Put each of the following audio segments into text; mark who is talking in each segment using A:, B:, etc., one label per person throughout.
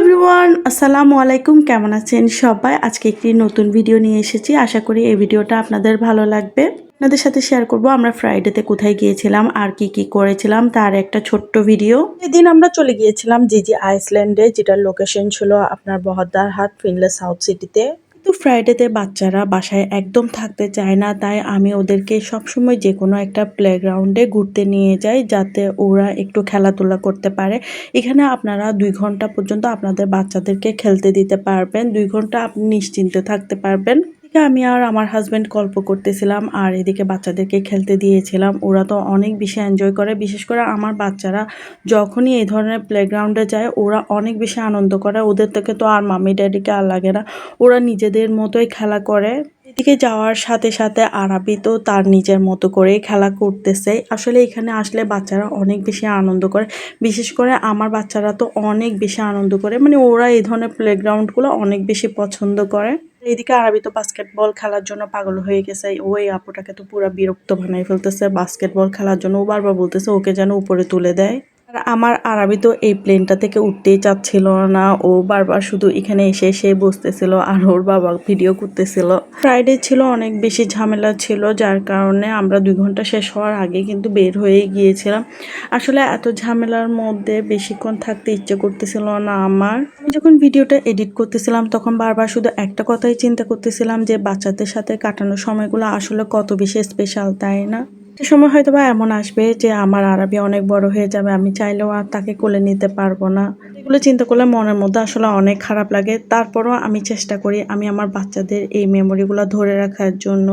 A: Everyone, আসসালামু আলাইকুম। কেমন আছেন সবাই? আজকে একটি নতুন ভিডিও নিয়ে এসেছি। আশা করি এই ভিডিওটা আপনাদের ভালো লাগবে। আপনাদের সাথে শেয়ার করব আমরা ফ্রাইডেতে কোথায় গিয়েছিলাম, আর কি কি করেছিলাম, তার একটা ছোট্ট ভিডিও। এদিন আমরা চলে গিয়েছিলাম জিজি আইসল্যান্ডে, যেটার লোকেশন ছিল আপনার বহদ্দার হাট ফিনলে সাউথ সিটিতে। কিন্তু ফ্রাইডেতে বাচ্চারা বাসায় একদম থাকতে চায় না, তাই আমি ওদেরকে সবসময় যে কোনো একটা প্লেগ্রাউন্ডে ঘুরতে নিয়ে যাই যাতে ওরা একটু খেলাধুলা করতে পারে। এখানে আপনারা দুই ঘণ্টা পর্যন্ত আপনাদের বাচ্চাদেরকে খেলতে দিতে পারবেন, দুই ঘণ্টা আপনি নিশ্চিন্তে থাকতে পারবেন। এদিকে আমি আর আমার হাজব্যান্ড গল্প করতেছিলাম, আর এদিকে বাচ্চাদেরকে খেলতে দিয়েছিলাম। ওরা তো অনেক বেশি এনজয় করে, বিশেষ করে আমার বাচ্চারা যখনই এই ধরনের প্লেগ্রাউন্ডে যায়, ওরা অনেক বেশি আনন্দ করে। ওদের থেকে তো আর মামি ড্যাডিকে আর লাগে না। ওরা নিজেদের মতোই খেলা করে। এদিকে যাওয়ার সাথে সাথে আরাবি তো তার নিজের মতো করেই খেলা করতেছে। আসলে এখানে আসলে বাচ্চারা অনেক বেশি আনন্দ করে। বিশেষ করে আমার বাচ্চারা তো অনেক বেশি আনন্দ করে। মানে ওরা এই ধরনের প্লেগ্রাউন্ডগুলো অনেক বেশি পছন্দ করে। এদিকে আরবি তো বাস্কেটবল খেলার জন্য পাগল হয়ে গেছে। ওই আপুটাকে তো পুরো বিরক্ত বানাই ফেলতেছে। বাস্কেটবল খেলার জন্য ও বারবার বলতেছে, ওকে যেন উপরে তুলে দেয়। আমার আরবি তো এই প্লেনটা থেকে উঠতেই চাচ্ছিল না। ও বারবার শুধু এখানে এসে এসে বসতেছিল আর ওর বাবা ভিডিও করতেছিল। ফ্রাইডে ছিল, অনেক বেশি ঝামেলা ছিল, যার কারণে আমরা দুই ঘণ্টা শেষ হওয়ার আগে কিন্তু বের হয়ে গিয়েছিলাম। আসলে এত ঝামেলার মধ্যে বেশিক্ষণ থাকতে ইচ্ছে করতেছিল না আমার। আমি যখন ভিডিওটা এডিট করতেছিলাম, তখন বারবার শুধু একটা কথাই চিন্তা করতেছিলাম যে বাচ্চাদের সাথে কাটানো সময়গুলো আসলে কত বেশি স্পেশাল তাই না? একটা সময় হয়তো বা এমন আসবে যে আমার আরবি অনেক বড় হয়ে যাবে, আমি চাইলেও আর তাকে কোলে নিতে পারব না। এগুলো চিন্তা করলে মনের মধ্যে আসলে অনেক খারাপ লাগে। তারপরও আমি চেষ্টা করি আমি আমার বাচ্চাদের এই মেমোরিগুলো ধরে রাখার জন্য।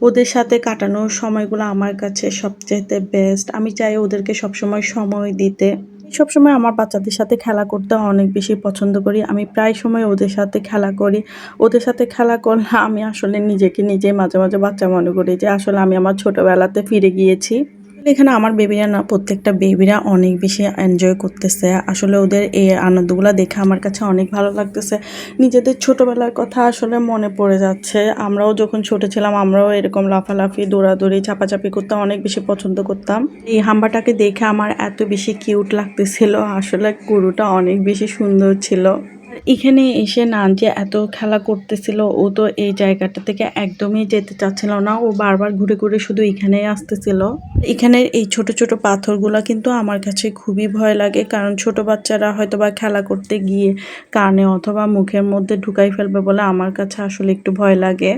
A: ওদের সাথে কাটানোর সময়গুলো আমার কাছে সবচেয়ে বেস্ট আমি চাই ওদেরকে সবসময় সময় দিতে। সবসময় আমার বাচ্চাদের সাথে খেলা করতে অনেক বেশি পছন্দ করি। আমি প্রায় সময় ওদের সাথে খেলা করি। ওদের সাথে খেলা করলে আমি আসলে নিজেকে নিজে মাঝে মাঝে বাচ্চা মনে করি যে আসলে আমি আমার ছোটোবেলাতে ফিরে গিয়েছি। এখানে আমার বেবিরা না, প্রত্যেকটা বেবিরা অনেক বেশি এনজয় করতেছে। আসলে ওদের এই আনন্দগুলো দেখে আমার কাছে অনেক ভালো লাগতেছে। নিজেদের ছোটোবেলার কথা আসলে মনে পড়ে যাচ্ছে। আমরাও যখন ছোট ছিলাম, আমরাও এরকম লাফালাফি, দৌড়াদৌড়ি, চাপাচাপি করতে অনেক বেশি পছন্দ করতাম। এই হাম্বাটাকে দেখে আমার এত বেশি কিউট লাগতেছিল। আসলে গরুটা অনেক বেশি সুন্দর ছিল। এখানে এসে নান যে এত খেলা করতেছিল, ও তো এই জায়গাটা থেকে একদমই যেতে চাচ্ছিল না। ও বারবার ঘুরে ঘুরে শুধু এখানেই আসতেছিল। এখানের এই ছোট ছোট পাথরগুলো কিন্তু আমার কাছে খুবই ভয় লাগে, কারণ ছোট বাচ্চারা হয়তো বা খেলা করতে গিয়ে কানে অথবা মুখের মধ্যে ঢুকাই ফেলবে বলে আমার কাছে আসলে একটু ভয় লাগে।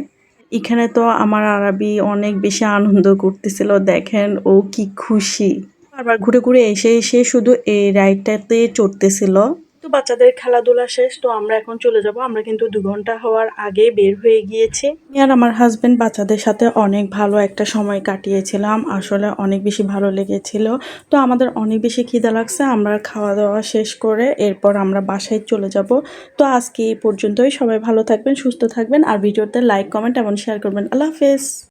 A: এখানে তো আমার আরবি অনেক বেশি আনন্দ করতেছিল, দেখেন ও কি খুশি। বারবার ঘুরে ঘুরে এসে এসে শুধু এই রাইডটাতে চড়তেছিল। তো বাচ্চাদের খেলাধুলা শেষ, তো আমরা এখন চলে যাব। আমরা কিন্তু দু ঘণ্টা হওয়ার আগে বের হয়ে গিয়েছি। আর আমার হাজবেন্ড বাচ্চাদের সাথে অনেক ভালো একটা সময় কাটিয়েছিলাম। আসলে অনেক বেশি ভালো লেগেছিল। তো আমাদের অনেক বেশি খিদা লাগছে। আমরা খাওয়া দাওয়া শেষ করে এরপর আমরা বাসায় চলে যাব। তো আজকে এই পর্যন্তই। সবাই ভালো থাকবেন, সুস্থ থাকবেন। আর ভিডিওতে লাইক কমেন্ট এবং শেয়ার করবেন। আল্লাহ হাফেজ।